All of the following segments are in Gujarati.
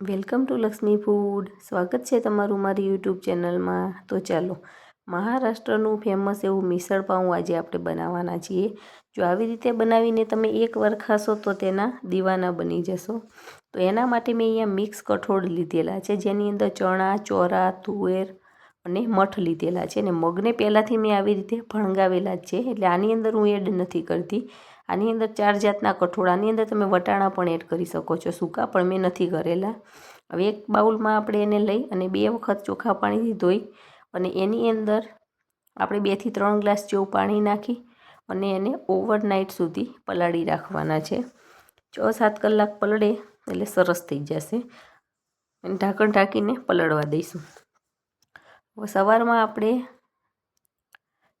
Welcome to Lakshmi food. સ્વાગત છે તમારું મારી યુટ્યુબ ચેનલમાં. તો ચાલો, મહારાષ્ટ્રનું ફેમસ એવું મિસળ પાઉં આજે આપણે બનાવવાના છીએ. જો આવી રીતે બનાવીને તમે એકવાર ખાશો તો તેના દીવાના બની જશો. તો એના માટે મેં અહીંયા મિક્સ કઠોળ લીધેલા છે, જેની અંદર ચણા, ચોરા, તુવેર અને મઠ લીધેલા છે. અને મગને પહેલાંથી મેં આવી રીતે ભણગાવેલા જ છે, એટલે આની અંદર હું એડ નથી કરતી. આની અંદર ચાર જાતના કઠોળ, આની અંદર તમે વટાણા પણ એડ કરી શકો છો, સૂકા પણ મેં નથી કરેલા. હવે એક બાઉલમાં આપણે એને લઈ અને બે વખત ચોખ્ખા પાણીથી ધોઈ અને એની અંદર આપણે બેથી ત્રણ ગ્લાસ જેવું પાણી નાખી અને એને ઓવરનાઇટ સુધી પલાળી રાખવાના છે. છ સાત કલાક પલળે એટલે સરસ થઈ જશે. અને ઢાંકણ ઢાંકીને પલળવા દઈશું. સવારમાં આપણે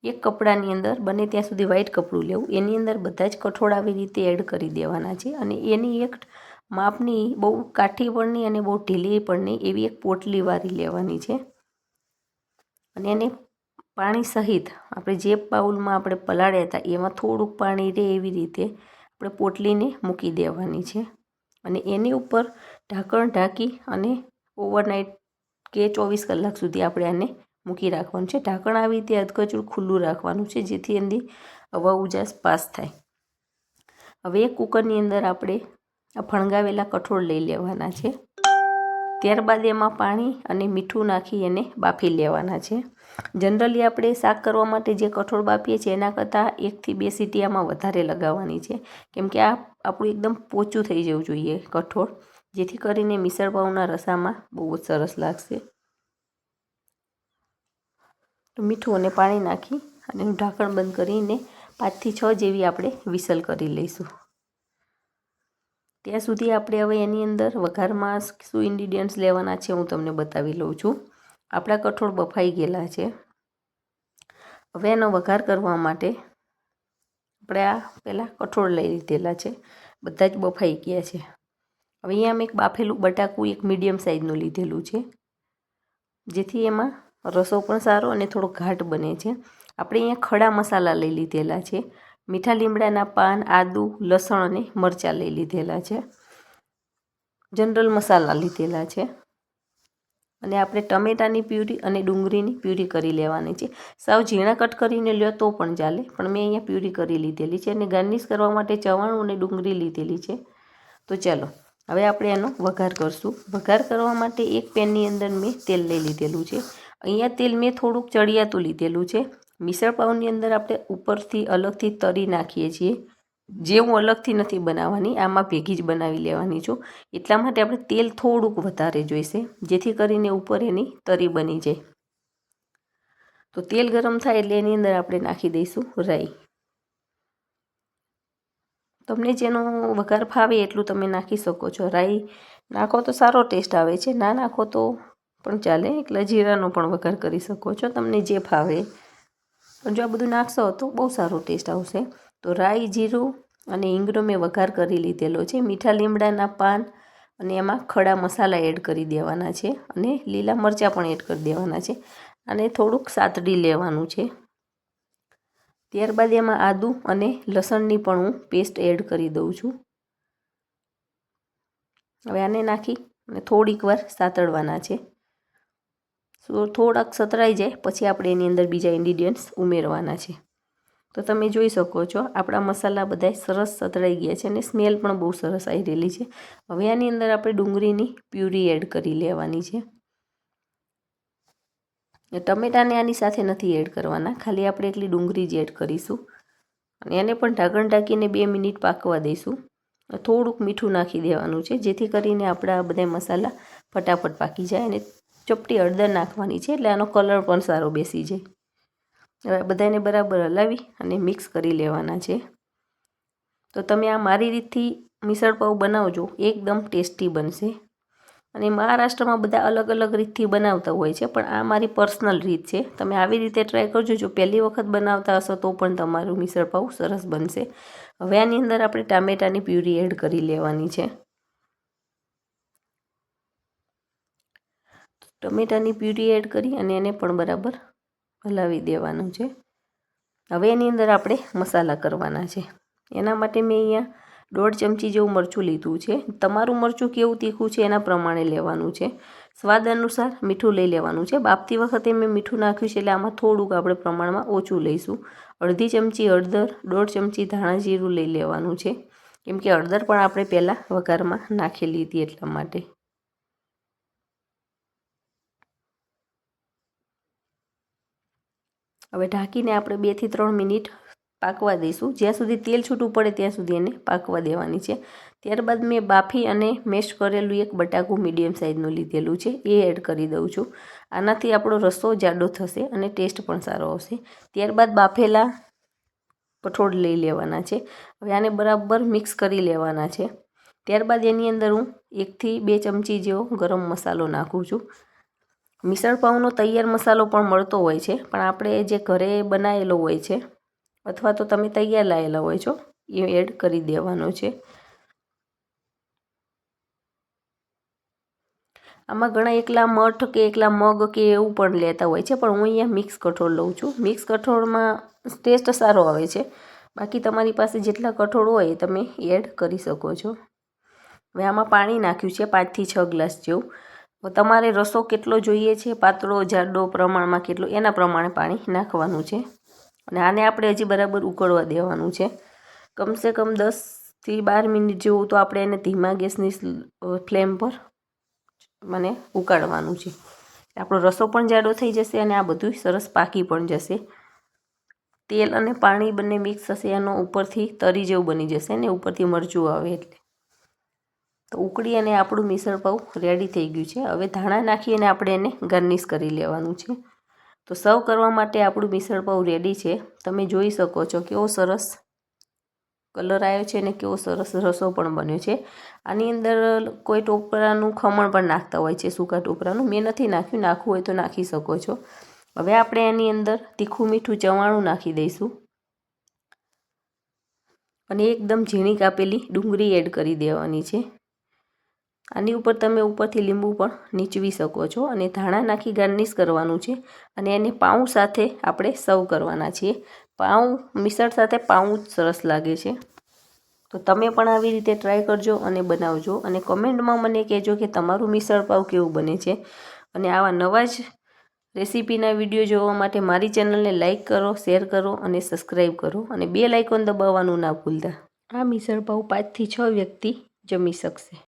એક કપડાની અંદર, બને ત્યાં સુધી વ્હાઇટ કપડું લેવું. એની અંદર બધા જ કઠોળ આવી રીતે એડ કરી દેવાના છે અને એની એક માપની બહુ કાઠી પણની અને બહુ ઢીલી પણની એવી એક પોટલી વારી લેવાની છે. અને એને પાણી સહિત આપણે જે બાઉલમાં આપણે પલાળ્યા હતા, એમાં થોડુંક પાણી રહે એવી રીતે આપણે પોટલીને મૂકી દેવાની છે. અને એની ઉપર ઢાંકણ ઢાંકી અને ઓવરનાઇટ કે ચોવીસ કલાક સુધી આપણે આને મૂકી રાખવાનું છે. ઢાંકણ આવી રીતે અધકચું ખુલ્લું રાખવાનું છે, જેથી એની હવા ઉજાસ પાસ થાય. હવે એક કુકરની અંદર આપણે આ ફણગાવેલા કઠોળ લઈ લેવાના છે. ત્યારબાદ એમાં પાણી અને મીઠું નાખી એને બાફી લેવાના છે. જનરલી આપણે શાક કરવા માટે જે કઠોળ બાફીએ છીએ, એના કરતાં એકથી બે સીટી આમાં વધારે લગાવવાની છે. કેમ કે આ આપણું એકદમ પોચું થઈ જવું જોઈએ કઠોળ, જેથી કરીને મિસળ પાઉના રસામાં બહુ જ સરસ લાગશે. મીઠું અને પાણી નાખી અને એનું ઢાંકણ બંધ કરીને પાંચથી છ જેવી આપણે વિસલ કરી લઈશું. ત્યાં સુધી આપણે હવે એની અંદર વઘારમાં શું ઇન્ગ્રીડિયન્ટ્સ લેવાના છે હું તમને બતાવી લઉં છું. આપણા કઠોળ બફાઈ ગયેલા છે. હવે એનો વઘાર કરવા માટે આપણે આ પહેલાં કઠોળ લઈ લીધેલા છે. બધા જ બફાઈ ગયા છે. હવે અહીંયા મેં એક બાફેલું બટાકું એક મીડિયમ સાઇઝનું લીધેલું છે. જેથી એમાં રસો પણ સારો અને થોડો ઘાટ બને છે. આપણે અહીંયા ખડા મસાલા લઈ લીધેલા છે. મીઠા લીમડાના પાન, આદુ, લસણ અને મરચાં લઈ લીધેલા છે. જનરલ મસાલા લીધેલા છે. અને આપણે ટમેટાની પ્યુરી અને ડુંગળીની પ્યુરી કરી લેવાની છે. સાવ ઝીણા કટ કરીને લ્યો તો પણ ચાલે. પણ મેં અહીંયા પ્યુરી કરી લીધેલી છે અને ગાર્નિશ કરવા માટે ચવાણું અને ડુંગળી લીધેલી છે. તો ચાલો, હવે આપણે એનો વઘાર કરશું. વઘાર કરવા માટે એક પેનની અંદર મેં તેલ લઈ લીધેલું છે. અહીંયા તેલ મેં થોડુંક ચડિયાતું લીધેલું છે. મિસળ પાઉંની અંદર આપણે ઉપરથી અલગથી તરી નાખીએ છીએ. જે હું અલગથી નથી બનાવવાની, આમાં ભેગી જ બનાવી લેવાની છું. એટલા માટે આપણે તેલ થોડુંક વધારે જોઈશે, જેથી કરીને ઉપર એની તરી બની જાય. તો તેલ ગરમ થાય એટલે એની અંદર આપણે નાખી દઈશું રાઈ. તમને જેનો વઘાર ફાવે એટલું તમે નાખી શકો છો. રાઈ નાખો તો સારો ટેસ્ટ આવે છે. ના નાખો તો પણ ચાલે એટલે જીરાનો પણ વઘાર કરી શકો છો. તમને જે ફાવે. જો આ બધું નાખશો તો બહુ સારો ટેસ્ટ આવશે. તો રાઈ, જીરું અને હિંગનો મેં વઘાર કરી લીધેલો છે. મીઠા લીમડાના પાન અને એમાં ખડા મસાલા એડ કરી દેવાના છે અને લીલા મરચાં પણ એડ કરી દેવાના છે અને થોડુંક સાતડી લેવાનું છે. ત્યારબાદ એમાં આદું અને લસણની પણ હું પેસ્ટ એડ કરી દઉં છું. હવે આને નાખી અને થોડીક વાર સાતડવાના છે. થોડાક સતરાઈ જાય, પછી આપણે એની અંદર બીજા ઇન્ગ્રીડિયન્ટ્સ ઉમેરવાના છે. તો તમે જોઈ શકો છો, આપણા મસાલા બધા સરસ સતળાઈ ગયા છે અને સ્મેલ પણ બહુ સરસ આવી રહેલી છે. હવે આની અંદર આપણે ડુંગળીની પ્યુરી એડ કરી લેવાની છે. ટમેટાને આની સાથે નથી એડ કરવાના, ખાલી આપણે એટલી ડુંગળી જ એડ કરીશું. અને એને પણ ઢાંકણ ઢાંકીને બે મિનિટ પાકવા દઈશું. થોડુંક મીઠું નાખી દેવાનું છે, જેથી કરીને આપણા બધા મસાલા ફટાફટ પાકી જાય અને ચપટી હળદર નાખવાની છે, એટલે આનો કલર પણ સારો બેસી જાય. હવે બધાને બરાબર હલાવી અને મિક્સ કરી લેવાના છે. તો તમે આ મારી રીતથી મિસળ પાઉં બનાવજો, એકદમ ટેસ્ટી બનશે. અને મહારાષ્ટ્રમાં બધા અલગ અલગ રીતથી બનાવતા હોય છે, પણ આ મારી પર્સનલ રીત છે. તમે આવી રીતે ટ્રાય કરજો, જો પહેલી વખત બનાવતા હશો તો પણ તમારું મિસળ સરસ બનશે. હવે આની અંદર આપણે ટામેટાની પ્યુરી એડ કરી લેવાની છે. ટમેટાની પ્યુરી એડ કરી અને એને પણ બરાબર હલાવી દેવાનું છે. હવે એની અંદર આપણે મસાલા કરવાના છે. એના માટે મેં અહીંયા દોઢ ચમચી જેવું મરચું લીધું છે. તમારું મરચું કેવું તીખું છે એના પ્રમાણે લેવાનું છે. સ્વાદ અનુસાર મીઠું લઈ લેવાનું છે. બાપતી વખતે મેં મીઠું નાખ્યું છે એટલે આમાં થોડુંક આપણે પ્રમાણમાં ઓછું લઈશું. અડધી ચમચી હળદર, દોઢ ચમચી ધાણા જીરું લઈ લેવાનું છે. કેમ કે હળદર પણ આપણે પહેલાં વઘારમાં નાખેલી હતી એટલા માટે. હવે ઢાંકીને આપણે બેથી ત્રણ મિનિટ પાકવા દઈશું. જ્યાં સુધી તેલ છૂટું પડે ત્યાં સુધી એને પાકવા દેવાની છે. ત્યારબાદ મેં બાફી અને મેશ કરેલું એક બટાકું મીડિયમ સાઇઝનું લીધેલું છે. એ એડ કરી દઉં છું. આનાથી આપણો રસો જાડો થશે અને ટેસ્ટ પણ સારો આવશે. ત્યારબાદ બાફેલા કઠોળ લઈ લેવાના છે. હવે આને બરાબર મિક્સ કરી લેવાના છે. ત્યારબાદ એની અંદર હું એકથી બે ચમચી જેવો ગરમ મસાલો નાખું છું. મિસળ પાઉંનો તૈયાર મસાલો પણ મળતો હોય છે, પણ આપણે જે ઘરે બનાવેલો હોય છે, અથવા તો તમે તૈયાર લાવેલા હોય છો, એ એડ કરી દેવાનો છે. આમાં ઘણા એકલા મઠ કે એકલા મગ કે એવું પણ લેતા હોય છે, પણ હું અહીંયા મિક્સ કઠોળ લઉં છું. મિક્સ કઠોળમાં ટેસ્ટ સારો આવે છે. બાકી તમારી પાસે જેટલા કઠોળ હોય એ તમે એડ કરી શકો છો. હવે આમાં પાણી નાખ્યું છે, પાંચથી છ ગ્લાસ જેવું. તમારે રસો કેટલો જોઈએ છે? પાતળો, જાડો, પ્રમાણમાં કેટલો? એના પ્રમાણે પાણી નાખવાનું છે. અને આને આપણે હજી બરાબર ઉકળવા દેવાનું છે. કમસે કમ દસથી બાર મિનિટ જેવું તો આપણે એને ધીમા ગેસની ફ્લેમ પર મને ઉકાળવાનું છે. આપણો રસો પણ જાડો થઈ જશે અને આ બધું સરસ પાકી પણ જશે. તેલ અને પાણી બંને મિક્સ થશે એનો ઉપરથી તરી જેવું બની જશે ને ઉપરથી મરચું આવે એટલે. તો ઉકળી અને આપણું મિસળ પાઉં રેડી થઈ ગયું છે. હવે ધાણા નાખી અને આપણે એને ગાર્નિશ કરી લેવાનું છે. તો સર્વ કરવા માટે આપણું મિસળ પાઉં રેડી છે. તમે જોઈ શકો છો કેવો સરસ કલર આવ્યો છે અને કેવો સરસ રસો પણ બન્યો છે. આની અંદર કોઈ ટોપરાનું ખમણ પણ નાખતા હોય છે, સૂકા ટોપરાનું. મેં નથી નાખ્યું, નાખવું હોય તો નાખી શકો છો. હવે આપણે એની અંદર તીખું મીઠું ચવાણું નાખી દઈશું. અને એકદમ ઝીણી કાપેલી ડુંગળી એડ કરી દેવાની છે. આની ઉપર તમે ઉપરથી લીંબુ પણ નીચવી શકો છો અને ધાણા નાખી ગાર્નિશ કરવાનું છે અને એને પાઉં સાથે આપણે સર્વ કરવાના છીએ. પાઉં, મિસળ સાથે પાઉં જ સરસ લાગે છે. તો તમે પણ આવી રીતે ટ્રાય કરજો અને બનાવજો અને કમેન્ટમાં મને કહેજો કે તમારું મિસળ પાઉં કેવું બને છે. અને આવા નવા જ રેસીપીના વીડિયો જોવા માટે મારી ચેનલને લાઇક કરો, શેર કરો અને સબસ્ક્રાઈબ કરો અને બે લાઇકોન દબાવવાનું ના ભૂલતા. આ મિસળ પાઉં પાંચથી છ વ્યક્તિ જમી શકશે.